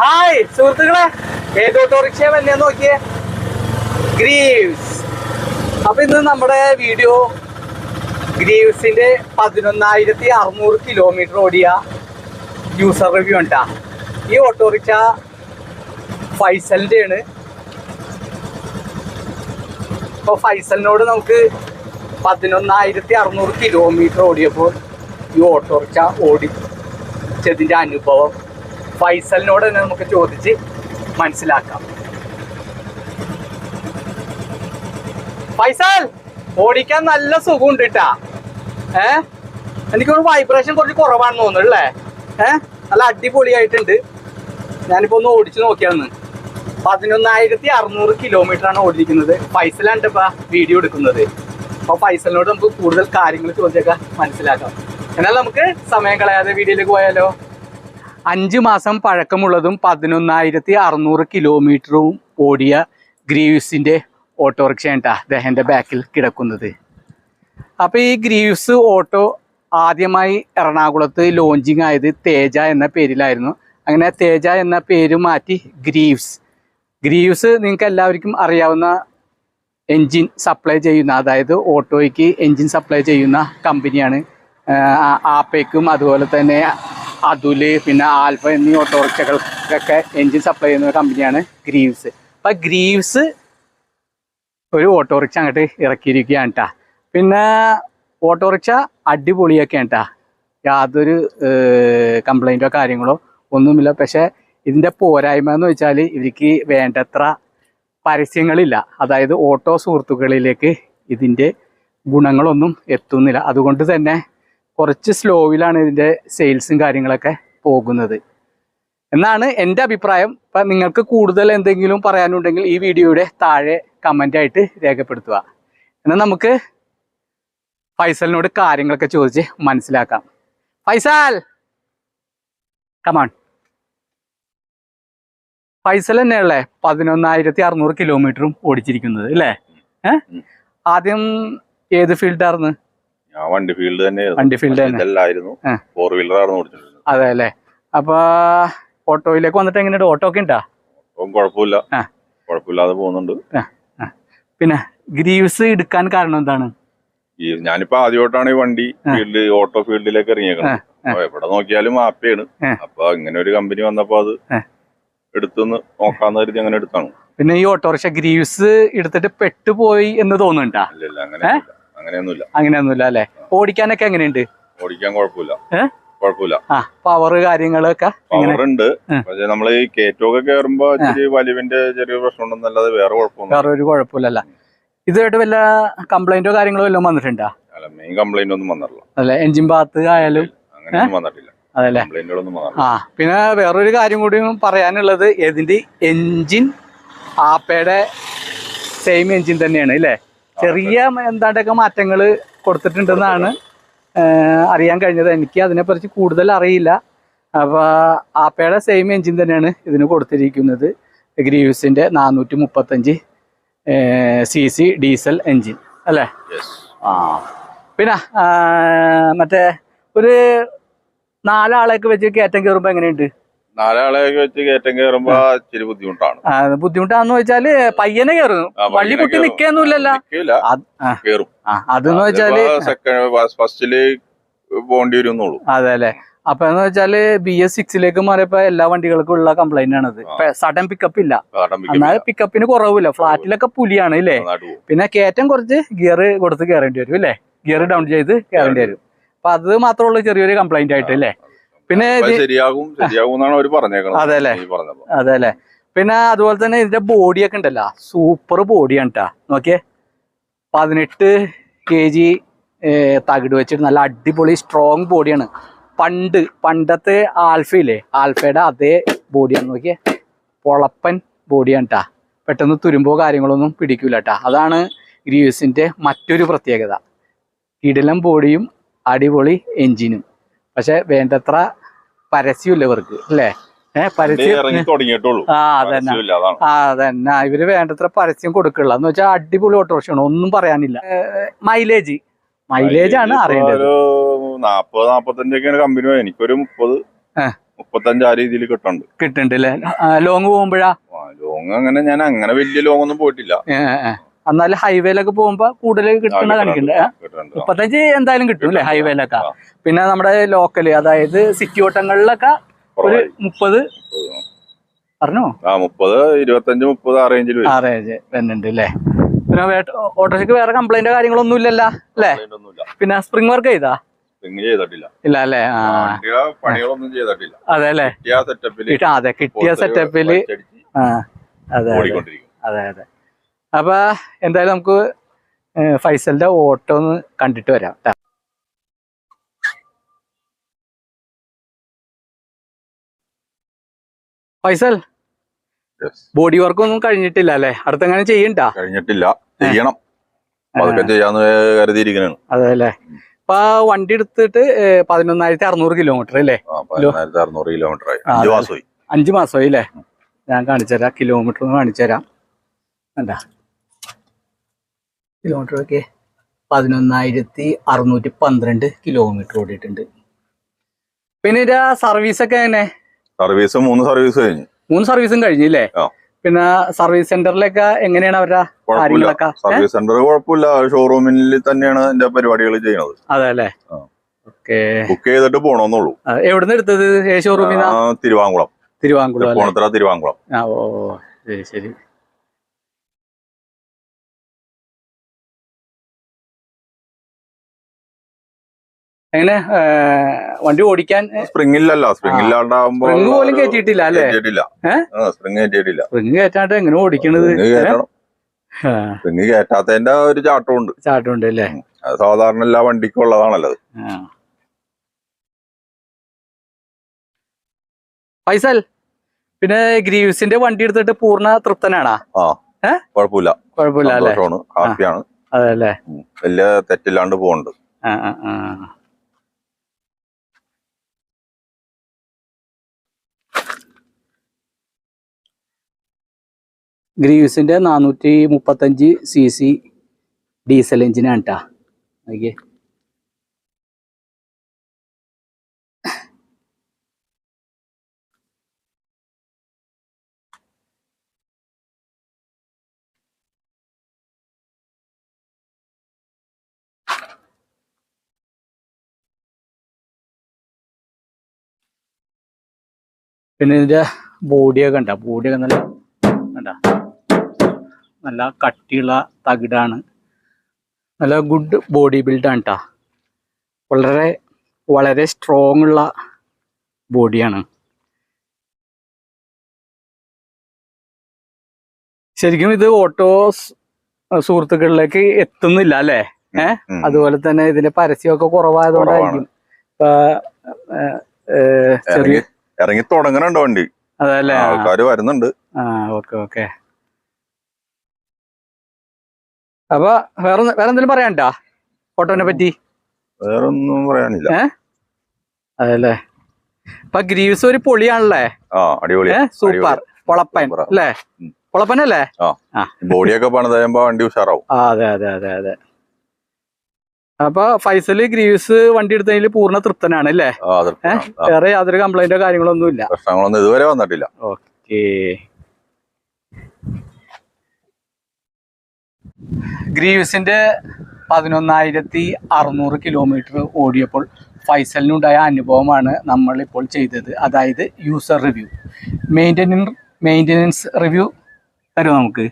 Hi സുഹൃത്തുക്കളെ. ഏത് autorickshaw വല്ലേ നോക്കിയേ. ഗ്രീവ്സ് അപ്പൊ ഇന്ന് നമ്മുടെ വീഡിയോ ഗ്രീവ്സിന്റെ പതിനൊന്നായിരത്തി അറുന്നൂറ് കിലോമീറ്റർ ഓടിയ യൂസർ റിവ്യൂ ഉണ്ടാ ഈ ഓട്ടോറിക്ഷ ഫൈസലിന്റെ ആണ് ഇപ്പൊ ഫൈസലിനോട് നമുക്ക് പതിനൊന്നായിരത്തി അറുന്നൂറ് കിലോമീറ്റർ ഓടിയപ്പോൾ ഈ ഓട്ടോറിക്ഷ ഓടിച്ചതിന്റെ അനുഭവം ഫൈസലിനോട് തന്നെ നമുക്ക് ചോദിച്ച് മനസ്സിലാക്കാം. ഫൈസൽ ഓടിക്കാൻ നല്ല സുഖമുണ്ട് കേട്ടാ ഏ? എനിക്കൊരു വൈബ്രേഷൻ കുറച്ച് കുറവാണെന്ന് തോന്നുന്നു അല്ലേ? ഏ? നല്ല അടിപൊളിയായിട്ടുണ്ട്. ഞാനിപ്പോ ഒന്ന് ഓടിച്ചു നോക്കിയാന്ന്. പതിനൊന്നായിരത്തി അറുന്നൂറ് കിലോമീറ്റർ ആണ് ഓടിയിരിക്കുന്നത്. ഫൈസലാണ് ഇപ്പൊ വീഡിയോ എടുക്കുന്നത്. അപ്പൊ ഫൈസലിനോട് നമുക്ക് കൂടുതൽ കാര്യങ്ങൾ ചോദിച്ചേക്കാം മനസ്സിലാക്കാം. എന്നാൽ നമുക്ക് സമയം കളയാതെ വീഡിയോയിലേക്ക് പോയാലോ? അഞ്ച് മാസം പഴക്കമുള്ളതും പതിനൊന്നായിരത്തി അറുന്നൂറ് കിലോമീറ്ററും ഓടിയ ഗ്രീവ്സിന്റെ ഓട്ടോറിക്ഷ കേട്ടാ അദ്ദേഹന്റെ ബാക്കിൽ കിടക്കുന്നത്. അപ്പോൾ ഈ ഗ്രീവ്സ് ഓട്ടോ ആദ്യമായി എറണാകുളത്ത് ലോഞ്ചിങ് ആയത് തേജ എന്ന പേരിലായിരുന്നു. അങ്ങനെ തേജ എന്ന പേര് മാറ്റി ഗ്രീവ്സ്. ഗ്രീവ്സ് നിങ്ങൾക്ക് എല്ലാവർക്കും അറിയാവുന്ന എൻജിൻ സപ്ലൈ ചെയ്യുന്ന അതായത് ഓട്ടോയ്ക്ക് എൻജിൻ സപ്ലൈ ചെയ്യുന്ന കമ്പനിയാണ്. ആപ്പയ്ക്കും അതുപോലെ തന്നെ അതുൽ പിന്നെ ആൽഫ എന്നീ ഓട്ടോറിക്ഷകൾക്കൊക്കെ എൻജിൻ സപ്ലൈ ചെയ്യുന്ന കമ്പനിയാണ് ഗ്രീവ്സ് അപ്പം ഗ്രീവ്സ് ഒരു ഓട്ടോറിക്ഷ അങ്ങോട്ട് ഇറക്കിയിരിക്കുകയാണ് കേട്ടാ പിന്നെ ഓട്ടോറിക്ഷ അടിപൊളിയൊക്കെയാണ് കേട്ടാ യാതൊരു കംപ്ലൈന്റോ കാര്യങ്ങളോ ഒന്നുമില്ല. പക്ഷേ ഇതിന്റെ പോരായ്മ എന്ന് വെച്ചാൽ ഇവർക്ക് വേണ്ടത്ര പരസ്യങ്ങളില്ല. അതായത് ഓട്ടോ സുഹൃത്തുക്കളിലേക്ക് ഇതിന്റെ ഗുണങ്ങളൊന്നും എത്തുന്നില്ല. അതുകൊണ്ട് തന്നെ കുറച്ച് സ്ലോവിലാണ് ഇതിന്റെ സെയിൽസും കാര്യങ്ങളൊക്കെ പോകുന്നത്. എന്നാണ് എന്റെ അഭിപ്രായം. ഇപ്പം നിങ്ങൾക്ക് കൂടുതൽ എന്തെങ്കിലും പറയാനുണ്ടെങ്കിൽ ഈ വീഡിയോയുടെ താഴെ കമന്റ് ആയിട്ട് രേഖപ്പെടുത്തുക. എന്നാൽ നമുക്ക് ഫൈസലിനോട് കാര്യങ്ങളൊക്കെ ചോദിച്ച് മനസ്സിലാക്കാം. ഫൈസൽ! കമാൺ ഫൈസൽ തന്നെയല്ലേ പതിനൊന്നായിരത്തി അറുന്നൂറ് കിലോമീറ്ററും ഓടിച്ചിരിക്കുന്നത് അല്ലേ. ആദ്യം ഏത് ഫീൽഡായിരുന്നു ഞാൻ വണ്ടി ഫീൽഡ് തന്നെ വണ്ടി ഫീൽഡ് തന്നെ. ഇതല്ലായിരുന്നു ഫോർ വീലർ ആണ് ഓടിച്ചിട്ടുള്ളത് അതെ അല്ലേ? അപ്പൊ ഓട്ടോയിലേക്ക് വന്നിട്ട് എങ്ങനെയുണ്ട്? ഓട്ടോ ഒക്കെ ഉണ്ടാ? കുഴപ്പമില്ല. കുഴപ്പമില്ലാതെ പോകുന്നുണ്ട്. പിന്നെ ഗ്രീവ്സ് എടുക്കാൻ കാരണം എന്താണ്? ഞാനിപ്പോ ആദ്യമായിട്ടാണ് ഈ വണ്ടി ഫീൽഡ് ഓട്ടോ ഫീൽഡിലേക്ക് ഇറങ്ങിയേക്കുന്നത്. അപ്പൊ എവിടെ നോക്കിയാലും ആപ്പയാണ്. അപ്പൊ ഇങ്ങനെ ഒരു കമ്പനി വന്നപ്പോ അത് എടുത്തുനിന്ന് എടുത്തുന്ന് നോക്കാന്ന് കരുതി അങ്ങനെ എടുത്താണ്. പിന്നെ ഈ ഓട്ടോറിക്ഷ ഗ്രീവ്സ് എടുത്തിട്ട് പെട്ടുപോയി എന്ന് തോന്നുന്നുണ്ടാ? അങ്ങനെ അങ്ങനെയൊന്നുമില്ല. അങ്ങനെയൊന്നുമില്ല അല്ലെ? ഓടിക്കാനൊക്കെ എങ്ങനെയുണ്ട്? ഓടിക്കാൻ കുഴപ്പമില്ല? കുഴപ്പമില്ല. ആ പവർ കാര്യങ്ങളൊക്കെ പവർ ഉണ്ട്. പക്ഷെ നമ്മൾ ഈ കയറ്റമൊക്കെ കയറുമ്പോ വലിവിന്റെ ചെറിയ പ്രശ്നം ഉണ്ടെന്നല്ലാതെ വേറെ കുഴപ്പമൊന്നും വേറെ ഒരു കുഴപ്പമില്ലല്ല. ഇതുമായിട്ട് വല്ല കംപ്ലൈന്റോ കാര്യങ്ങളോ വല്ലതും വന്നിട്ടുണ്ടോ? അല്ല മെയിൻ കംപ്ലൈന്റ് ഒന്നും വന്നിട്ടില്ല. അല്ലെ എഞ്ചിൻ ഭാഗത്ത് ആയാലും അങ്ങനെയൊന്നും വന്നിട്ടില്ല. അതല്ലേ ആ പിന്നെ വേറൊരു കാര്യം കൂടി പറയാനുള്ളത് ഇതിന്റെ എഞ്ചിൻ ആപ്പയുടെ സെയിം എഞ്ചിൻ തന്നെയാണ് അല്ലേ ചെറിയ എന്താണ്ടൊക്കെ മാറ്റങ്ങൾ കൊടുത്തിട്ടുണ്ടെന്നാണ് അറിയാൻ കഴിഞ്ഞത്. എനിക്ക് അതിനെക്കുറിച്ച് കൂടുതൽ അറിയില്ല. അപ്പോൾ ആപ്പയുടെ സെയിം എഞ്ചിൻ തന്നെയാണ് ഇതിന് കൊടുത്തിരിക്കുന്നത്. ഗ്രീവ്സിന്റെ നാനൂറ്റി മുപ്പത്തഞ്ച് സി സി ഡീസൽ എഞ്ചിൻ അല്ലേ. ആ. പിന്നെ മറ്റേ ഒരു നാലാളേക്ക് വെച്ച് കയറ്റം കയറുമ്പോൾ എങ്ങനെയുണ്ട്? നാലാളെയൊക്കെ വെച്ച് കയറ്റം കയറുമ്പോ ഇച്ചിരി ബുദ്ധിമുട്ടാണ്. ബുദ്ധിമുട്ടാന്ന് വെച്ചാൽ പയ്യനെ കയറുന്നു വള്ളി കുട്ടി കയറും. കയറും. അതെന്ന് വെച്ചാൽ ഫസ്റ്റിൽ പോകേണ്ടി വരുന്നുള്ളൂ. അതെ അല്ലെ? അപ്പൊ എന്ന് വെച്ചാൽ ബി എസ് സിക്സിലേക്ക് മാറിയപ്പോ എല്ലാ വണ്ടികൾക്കും ഉള്ള കംപ്ലൈന്റ് ആണത്. സഡൻ പിക്കപ്പ് ഇല്ല. എന്നാൽ പിക്കപ്പിന് കുറവില്ല. ഫ്ലാറ്റിലൊക്കെ പുലിയാണ് ഇല്ലേ? പിന്നെ കേറ്റം കുറച്ച് ഗിയർ കൊടുത്ത് കയറേണ്ടി വരും അല്ലേ ഗിയർ ഡൗൺ ചെയ്ത് കയറേണ്ടി വരും. അപ്പൊ അത് മാത്രമുള്ള ചെറിയൊരു കംപ്ലൈന്റ് ആയിട്ട് അല്ലേ പിന്നെ ശരിയാകും ശരിയാകും എന്നാണ് അവർ പറഞ്ഞേക്കുന്നത് അതെ അല്ലേ? അതെ അല്ലേ പിന്നെ അതുപോലെ തന്നെ ഇതിന്റെ ബോഡിയൊക്കെ ഉണ്ടല്ലോ. സൂപ്പർ ബോഡിയാണ് കേട്ടാ നോക്കിയേ. പതിനെട്ട് കെ ജി തകിട് വെച്ചിട്ട് നല്ല അടിപൊളി സ്ട്രോങ് ബോഡിയാണ് പണ്ട് പണ്ടത്തെ ആൽഫയില്ലേ ആൽഫയുടെ അതേ ബോഡിയാണ് നോക്കിയേ. പൊളപ്പൻ ബോഡിയാണ് കേട്ടാ പെട്ടെന്ന് തുരുമ്പോ കാര്യങ്ങളൊന്നും പിടിക്കൂല കേട്ടാ അതാണ് ഗ്രീവ്സിന്റെ മറ്റൊരു പ്രത്യേകത. കിടിലം ബോഡിയും അടിപൊളി എഞ്ചിനും പക്ഷെ വേണ്ടത്ര പരസ്യമില്ല ഇവർക്ക് അല്ലേ? പരസ്യം ആ അതന്നെ. ആ അതന്നെ. ഇവർ വേണ്ടത്ര പരസ്യം കൊടുക്കുള്ള. എന്ന് വെച്ചാൽ അടിപൊളി ഓട്ടോറിക്ഷയാണ്. ഒന്നും പറയാനില്ല. മൈലേജ്. മൈലേജ് ആണ് അറിയേണ്ടത്. ഒരു നാപ്പത് നാപ്പത്തഞ്ചൊക്കെയാണ് കമ്പനി എനിക്കൊരു മുപ്പത്. മുപ്പത്തഞ്ച് ആ രീതിയിൽ കിട്ടുന്നുണ്ട് കിട്ടുന്നുണ്ട് അല്ലേ? ലോങ് പോകുമ്പോഴാ? ലോങ് അങ്ങനെ ഞാൻ അങ്ങനെ വലിയ ലോങ് ഒന്നും പോയിട്ടില്ല എന്നാലും ഹൈവേയിലൊക്കെ പോകുമ്പോ കൂടുതൽ കിട്ടുന്ന. കാണിക്കുന്നുണ്ട് മുപ്പത്തഞ്ച് എന്തായാലും കിട്ടും അല്ലേ. ഹൈവേയിലൊക്കെ പിന്നെ നമ്മുടെ ലോക്കൽ അതായത് സിറ്റി ഓട്ടങ്ങളിലൊക്കെ ഒരു. മുപ്പത് പറഞ്ഞോ? ആ മുപ്പത് ഇരുപത്തഞ്ച് മുപ്പത് ആ റേഞ്ചിൽ വരുന്നുണ്ട് അല്ലേ പിന്നെ ഓട്ടോറിക്ഷക്ക് വേറെ കംപ്ലൈന്റ് കാര്യങ്ങളൊന്നും ഇല്ലല്ലോ അല്ലേ പിന്നെ സ്പ്രിംഗ് വർക്ക് ചെയ്താ? ഇല്ല അല്ലേ ആ. പണികളൊന്നും ചെയ്തിട്ടില്ല. അതെ അല്ലേ കിട്ടിയ സെറ്റപ്പിൽ അതെ കിട്ടിയ സെറ്റപ്പിൽ ആ അതെ അതെ അതെ. അപ്പൊ എന്തായാലും നമുക്ക് ഫൈസലിന്റെ ഓട്ടോ ഒന്ന് കണ്ടിട്ട് വരാം ഫൈസൽ ബോഡി വർക്ക് ഒന്നും കഴിഞ്ഞിട്ടില്ല അല്ലേ? അടുത്തെങ്ങനെ ചെയ്യണ്ടാ? കഴിഞ്ഞിട്ടില്ല. ചെയ്യണം. അതൊക്കെ ചെയ്യാന്ന് കരുതിയിരിക്കണാണ്. അതെ അല്ലേ? അപ്പൊ വണ്ടി എടുത്തിട്ട് പതിനൊന്നായിരത്തി അറുന്നൂറ് കിലോമീറ്റർ അല്ലേ? അറുന്നൂറ് കിലോമീറ്റർ അഞ്ചു. മാസമായി. അഞ്ച് മാസമായി അല്ലേ? ഞാൻ കാണിച്ചു തരാം കിലോമീറ്റർ ഒന്ന് കാണിച്ചു തരാം എന്താ കിലോമീറ്റർ ഒക്കെ. പതിനൊന്നായിരത്തി അറുന്നൂറ്റി പന്ത്രണ്ട് കിലോമീറ്റർ ഓടിയിട്ടുണ്ട്. പിന്നെ ഇതിന്റെ സർവീസ് ഒക്കെ എങ്ങനെ? സർവീസ് മൂന്ന് സർവീസ് കഴിഞ്ഞു. മൂന്ന് സർവീസും കഴിഞ്ഞില്ലേ. പിന്നെ സർവീസ് സെന്ററിലൊക്കെ എങ്ങനെയാണ് അവരുടെ കാര്യങ്ങളൊക്കെ? സർവീസ് സെന്റർ കുഴപ്പമില്ല. ഷോറൂമിൽ തന്നെയാണ് എന്റെ പരിപാടികൾ ചെയ്യുന്നത്. അതെ അല്ലേ? ബുക്ക് ചെയ്തിട്ട് പോണോന്നുള്ളൂ. എവിടുന്ന് എടുത്തത്? ഷോറൂമിൽ തിരുവാങ്കുളം. തിരുവാങ്കുളം തിരുവാങ്കുളം. ആ ഓ, ശരി ശരി. എങ്ങനെ? വണ്ടി ഓടിക്കാൻ സ്പ്രിംഗ് ഇല്ലല്ലോ സ്പ്രിംഗ് സ്പ്രിങ് പോലും കയറ്റിയിട്ടില്ല അല്ലേ? സ്പ്രിംഗ് കയറ്റിയിട്ടില്ല സ്പ്രിങ് കയറ്റാണ്ട് എങ്ങനെ ഓടിക്കണത്? സ്പ്രിംഗ് സ്പ്രിംഗ് കയറ്റാത്തതിന്റെ ഒരു ചാട്ടമുണ്ട് ചാട്ടമുണ്ട് അല്ലേ? അത് സാധാരണ എല്ലാ വണ്ടിക്കും ഉള്ളതാണല്ലോ. ഫൈസൽ പിന്നെ ഗ്രീവ്സിന്റെ വണ്ടി എടുത്തിട്ട് പൂർണ തൃപ്തനാണാ? കുഴപ്പമില്ല. കുഴപ്പമില്ല അല്ലേ? ഹാപ്പിയാണ്. അതെ അല്ലേ. വലിയ തെറ്റില്ലാണ്ട് പോകുന്നുണ്ട് ആ ആ ആ. ഗ്രീവ്സിന്റെ നാനൂറ്റി മുപ്പത്തഞ്ച് സി സി ഡീസൽ എഞ്ചിനാണ് കേട്ടോ നോക്കിയേ. പിന്നെ ഇതിന്റെ ബോഡിയൊക്കെ ഉണ്ടാവും ബോഡിയൊക്കെ നല്ല നല്ല കട്ടിയുള്ള തകിടാണ്. നല്ല ഗുഡ് ബോഡി ബിൽഡാണ് കേട്ടോ വളരെ വളരെ സ്ട്രോങ് ഉള്ള ബോഡിയാണ് ശരിക്കും ഇത് ഓട്ടോ സുഹൃത്തുക്കളിലേക്ക് എത്തുന്നില്ല അല്ലേ? ഏഹ്? അതുപോലെ തന്നെ ഇതിന്റെ പരസ്യമൊക്കെ കുറവായതുകൊണ്ടായിരിക്കും. ചെറിയ ഇറങ്ങി തുടങ്ങണുണ്ട് വണ്ടി? അതല്ലേ ആൾക്കാർ വരുന്നുണ്ട്. ആ ഓക്കെ ഓക്കെ. അപ്പൊ വേറെ വേറെ എന്തെങ്കിലും പറയാനുണ്ടോ? ഓട്ടോനെ പറ്റി? വേറെ ഒന്നും പറയാനില്ല അതല്ലേ. അപ്പൊ ഗ്രീവ്സ് ഒരു പൊളിയാണല്ലേ? സൂപ്പർ. പൊളപ്പൻ. അല്ലേ. പൊളപ്പനല്ലേ? ബോഡിയൊക്കെ പണിത് കഴിയുമ്പോ വണ്ടി ഉഷാറാവും. അതെ അതെ അതെ അതെ. അപ്പൊ ഫൈസൽ ഗ്രീവ്സ് വണ്ടി എടുത്തതിൽ പൂർണ തൃപ്തനാണ് അല്ലേ? വേറെ യാതൊരു കംപ്ലൈന്റോ കാര്യങ്ങളൊന്നും ഇല്ല പ്രശ്നങ്ങളൊന്നും ഇതുവരെ വന്നിട്ടില്ല. ഓക്കെ. ഗ്രീവ്സിന്റെ പതിനൊന്നായിരത്തി അറുന്നൂറ് കിലോമീറ്റർ ഓടിയപ്പോൾ ഫൈസലിനുണ്ടായ അനുഭവമാണ് നമ്മളിപ്പോൾ ചെയ്തത്. അതായത് user review maintenance maintenance review തരും നമുക്ക്?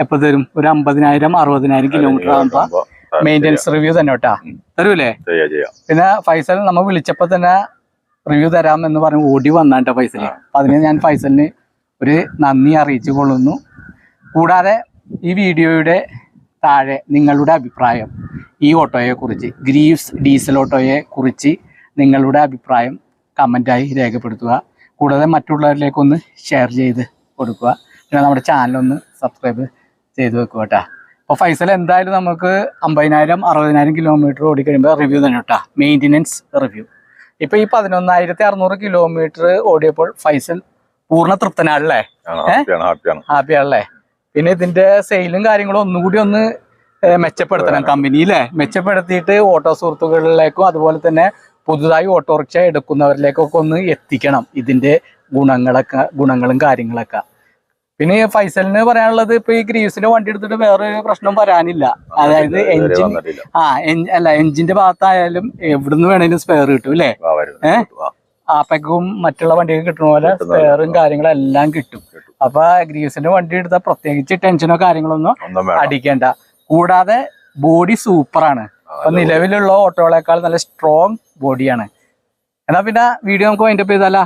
എപ്പോൾ തരും? ഒരു അമ്പതിനായിരം അറുപതിനായിരം കിലോമീറ്റർ ആകുമ്പോൾ ആകുമ്പോ മെയിന്റനൻസ് റിവ്യൂ തന്നെ കേട്ടാ. തരൂലേ? ചെയ്യാ പിന്നെ ഫൈസൽ നമ്മൾ വിളിച്ചപ്പോൾ തന്നെ റിവ്യൂ തരാം എന്ന് പറഞ്ഞ് ഓടി വന്നാട്ടോ ഫൈസലിന് അപ്പം അതിന് ഞാൻ ഫൈസലിന് ഒരു നന്ദി അറിയിച്ചു കൊള്ളുന്നു. കൂടാതെ ഈ വീഡിയോയുടെ താഴെ നിങ്ങളുടെ അഭിപ്രായം ഈ ഓട്ടോയെ കുറിച്ച് ഗ്രീവ്സ് ഡീസൽ ഓട്ടോയെ കുറിച്ച് നിങ്ങളുടെ അഭിപ്രായം കമന്റായി രേഖപ്പെടുത്തുക. കൂടാതെ മറ്റുള്ളവരിലേക്കൊന്ന് ഷെയർ ചെയ്ത് കൊടുക്കുക. പിന്നെ നമ്മുടെ ചാനലൊന്ന് സബ്സ്ക്രൈബ് ചെയ്ത് വെക്കുക കേട്ടോ. അപ്പോൾ ഫൈസൽ എന്തായാലും നമുക്ക് അമ്പതിനായിരം അറുപതിനായിരം കിലോമീറ്റർ ഓടിക്കഴിയുമ്പോൾ റിവ്യൂ തന്നെ കേട്ടോ. മെയിന്റനൻസ് റിവ്യൂ ഇപ്പോൾ ഈ പതിനൊന്നായിരത്തി അറുന്നൂറ് കിലോമീറ്റർ ഓടിയപ്പോൾ ഫൈസൽ പൂർണ തൃപ്തനാണല്ലേ? ഹാപ്പിയാണ് ഹാപ്പിയാണ്. ഹാപ്പിയാണല്ലേ? പിന്നെ ഇതിന്റെ സെയിലും കാര്യങ്ങളും ഒന്നുകൂടി ഒന്ന് മെച്ചപ്പെടുത്തണം. കമ്പനിയിലെ മെച്ചപ്പെടുത്തിയിട്ട് ഓട്ടോ സുഹൃത്തുക്കളിലേക്കും അതുപോലെ തന്നെ പുതുതായി ഓട്ടോറിക്ഷ എടുക്കുന്നവരിലേക്കൊക്കെ ഒന്ന് എത്തിക്കണം ഇതിന്റെ ഗുണങ്ങളൊക്കെ ഗുണങ്ങളും കാര്യങ്ങളൊക്കെ. പിന്നെ ഫൈസലിന് പറയാനുള്ളത് ഇപ്പൊ ഈ ഗ്രീസിന്റെ വണ്ടി എടുത്തിട്ട് വേറെ പ്രശ്നം വരാനില്ല. അതായത് എഞ്ചിൻ ആ എൻ- അല്ല എഞ്ചിന്റെ ഭാഗത്തായാലും എവിടുന്ന് വേണേലും സ്പെയർ കിട്ടും അല്ലേ? ആ, ഏ? മറ്റുള്ള വണ്ടിയൊക്കെ കിട്ടുന്ന പോലെ സ്പെയറും. കാര്യങ്ങളും എല്ലാം കിട്ടും. അപ്പൊ ഗ്രീസിന്റെ വണ്ടി എടുത്താൽ പ്രത്യേകിച്ച് ടെൻഷനോ കാര്യങ്ങളൊന്നും ഒന്നും അടിക്കേണ്ട. കൂടാതെ ബോഡി സൂപ്പറാണ് അപ്പൊ നിലവിലുള്ള ഓട്ടോകളെക്കാൾ നല്ല സ്ട്രോങ് ബോഡിയാണ് എന്നാ പിന്നെ വീഡിയോ നമുക്ക് വൈൻഡപ്പ് ചെയ്താലാ?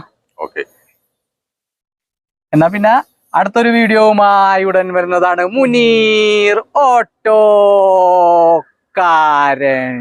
എന്നാ പിന്നെ അടുത്തൊരു വീഡിയോവുമായി ഉടൻ വരുന്നതാണ് മുനീർ ഓട്ടോ ഓട്ടോക്കാരൻ